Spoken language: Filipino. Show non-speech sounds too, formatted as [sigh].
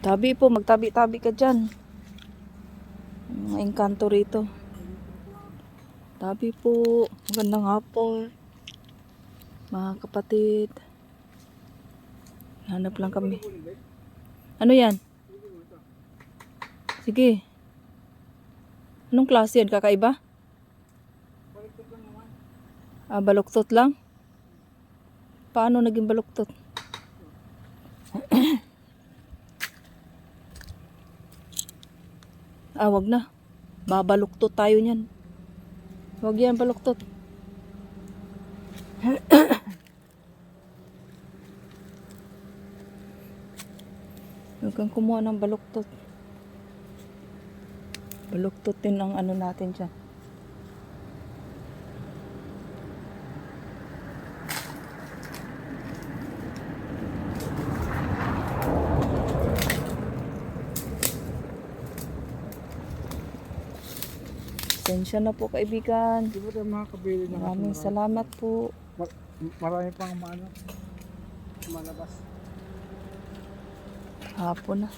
Tabi po, magtabi-tabi ka dyan. Mga engkanto rito. Tabi po. Magandang hapon. Mga kapatid. Hanap lang kami. Ano yan? Sige. Anong klase yan? Kakaiba? Ah, baluktot lang? Paano naging baluktot? [clears throat] ah, wag na. Babaluktot tayo niyan. Wag yan, baluktot. [coughs] Huwag kang kumuha ng baluktot. Baluktot din ang ano natin dyan. Pasensya na po kaibigan. Di ba tayo makakabili ng Maraming mga- salamat po. Mar- marami pang maano. Malabas. Hapon na.